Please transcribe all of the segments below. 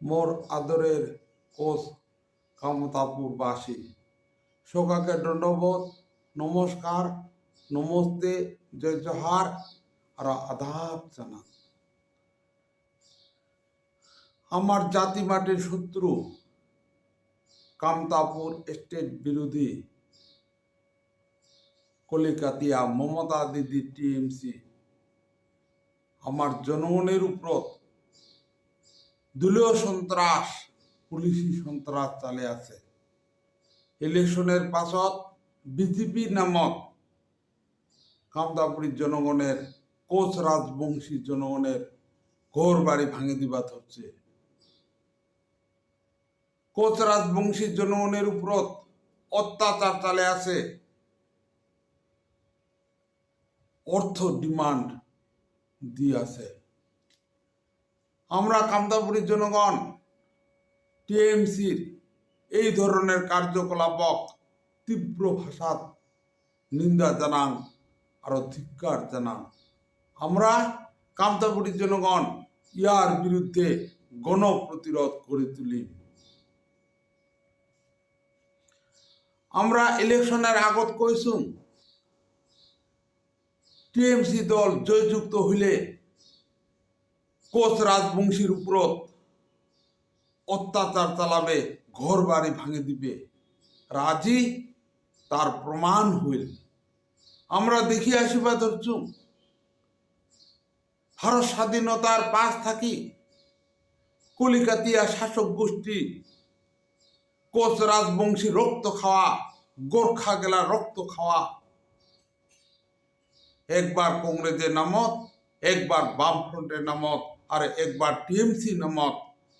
মোর আদরের কোষ কামতাপুরবাসী সকাকে দণ্ডবোধ নমস্কার, নমস্তে, জয় জহার, আর আদাব জানা আমার জাতি মাটির শত্রু কামতাপুর স্টেট বিরোধী কলিকাতিয়া মমতা দিদি টিএমসি। আমার জনগণের উপর দলীয় সন্ত্রাস, পুলিশি সন্ত্রাস চালে আছে। ইলেকশনের পাছত বিজেপি নামক কামতাপুরীর জনগণের, কোচ রাজবংশী জনগণের ঘোর বাড়ি ভাঙে দিবাত হচ্ছে কোচ রাজবংশী জনগণের উপর অত্যাচার চালে আছে। অর্থ ডিমান্ড দিয়ে আছে। আমরা কামতাপুরীর জনগণ, টিএমসির এই ধরনের কার্যকলাপক তীব্র ভাষাত নিন্দা জানান, আরও ধিক্কার জানান। আমরা কামতাপুরীর জনগণ, ইয়ার বিরুদ্ধে গণ প্রতিরোধ করে তুলি। আমরা ইলেকশনের আগত কইসুম, টিএমসি দল জয়যুক্ত হইলে কোচ রাজবংশীর উপরত অত্যাচার চালাবে ঘর বাড়ি ভাঙে দিবে। রাজি? তার প্রমাণ হইল। আমরা দেখি আসিবা ধরছু ভারত স্বাধীনতার পাশ থাকি। কলিকাতিয়া শাসক গোষ্ঠী, কোচ রাজবংশী রক্ত খাওয়া, গোর্খা গেলা রক্ত খাওয়া। একবার কংগ্রেসের নামত, একবার বামফ্রন্টের নামত। আর একবার টিএমসি নামত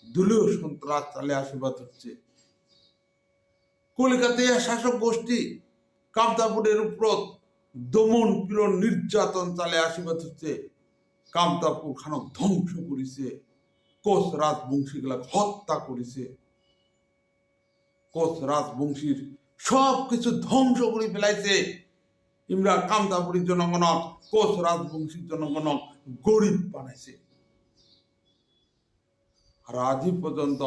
দলীয় সন্ত্রাস চালে আসিবাদ হচ্ছে। কলিকাতায় শাসক গোষ্ঠী কামতাপুরের উপর দমন পীড়ন নির্যাতন চালে আসিবাদ হচ্ছে। কামতাপুর খানক ধ্বংস করিছে। কোচ রাজবংশীগুলা হত্যা করেছে। কোচ রাজবংশীর সব কিছু ধ্বংস করে ফেলাইছে। ইমরা কামতাপুরীর জনগণক কোচ রাজবংশীর জনগণক গরিব বানাইছে। আজই পর্যন্ত।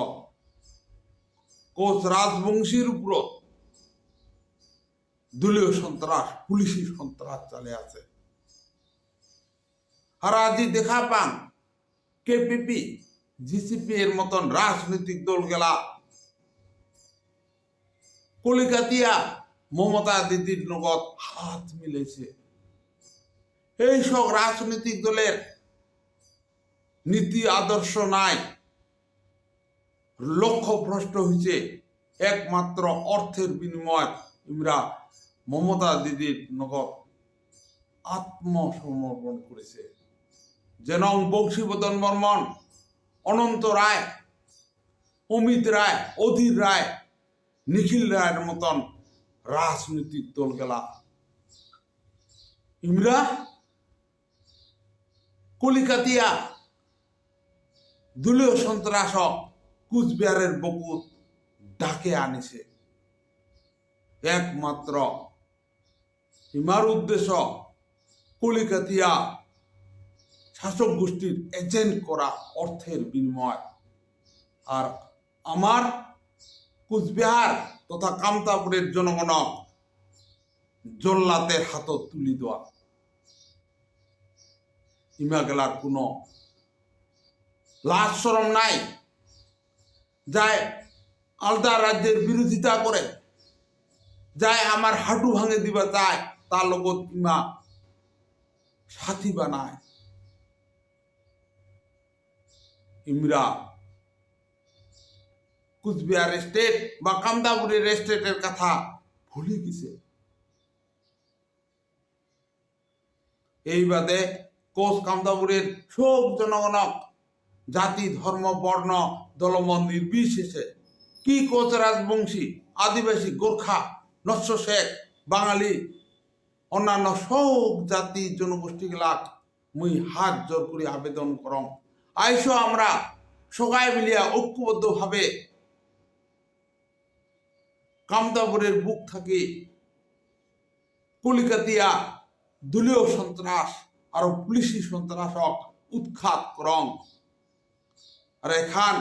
কোচ রাজবংশীর উপর দলীয় সন্ত্রাস, পুলিশি সন্ত্রাস চালে আছে। আজই দেখা পান। কেপিপি, জিসিপি এর মতন রাজনৈতিক দল গেলা কলিকাতিয়া, মমতা দিদির লগত হাত মিলেছে এই সব রাজনৈতিক দলের নীতি, আদর্শ নাই। লক্ষ্য ভ্রষ্ট হয়েছে একমাত্র অর্থের বিনিময় ইমরা মমতা দিদির নগদ আত্মসমর্পণ করেছে। যেন বংশীবদন বর্মন, অনন্ত রায়, অমিত রায়, অধীর রায়, নিখিল রায়ের মতন রাজনৈতিক দল গেলা ইমরা কলিকাতিয়া দলীয় সন্ত্রাসক কুচবিহারের বকুত ডাকে আনিছে। একমাত্র ইমার উদ্দেশ্য কলিকাতিয়া শাসক গোষ্ঠীর এজেন্ট করা অর্থের বিনিময়। আর আমার কুচবিহার তথা কামতাপুরের জনগণক জল্লাতের হাতত তুলি দেওয়া। ইমা গেলার কোনো লাজ সরম নাই? যায় আলাদা রাজ্যের বিরোধিতা করে, যায় আমার হাঁটু ভাঙে দিবা চায় তার লগত ইমা সাথী বানায়। ইমরা কুচবিহার স্টেট বা কামদাপুরের স্টেটের কথা ভুলে গেছে। এই বাদে কোচ কামদাপুরের সব জনগণক জাতি, ধর্ম, বর্ণ দলমত নির্বিশেষে কি কোচ রাজবংশী, আদিবাসী গোর্খা, নস্য শেখ, বাঙালি, অন্যান্য সব জাতি জনগোষ্ঠীগুলাক মুই হাত জোর করে আবেদন করম। আইসো আমরা সবাই মিলিয়া ঐক্যবদ্ধভাবে কামদাপুরের বুক থাকি কলিকাতিয়া দলীয় সন্ত্রাস আর পুলিশি সন্ত্রাসক উৎখাত করং আর এখান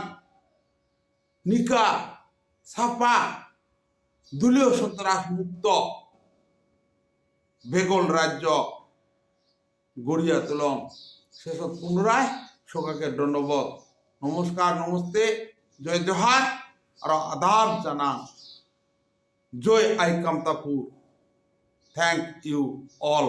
নিকা চাপা দলীয় সন্ত্রাস মুক্ত বেগল ৰাজ্য গঢ়িয়া তোলং। শেষত পুনৰাই চকাকে দণ্ডবোধ। নমস্কাৰ নমস্তে, জয় জহাৰ আৰু আদাব জানাম জয় আই কামতাপুৰ থেংক ইউ অল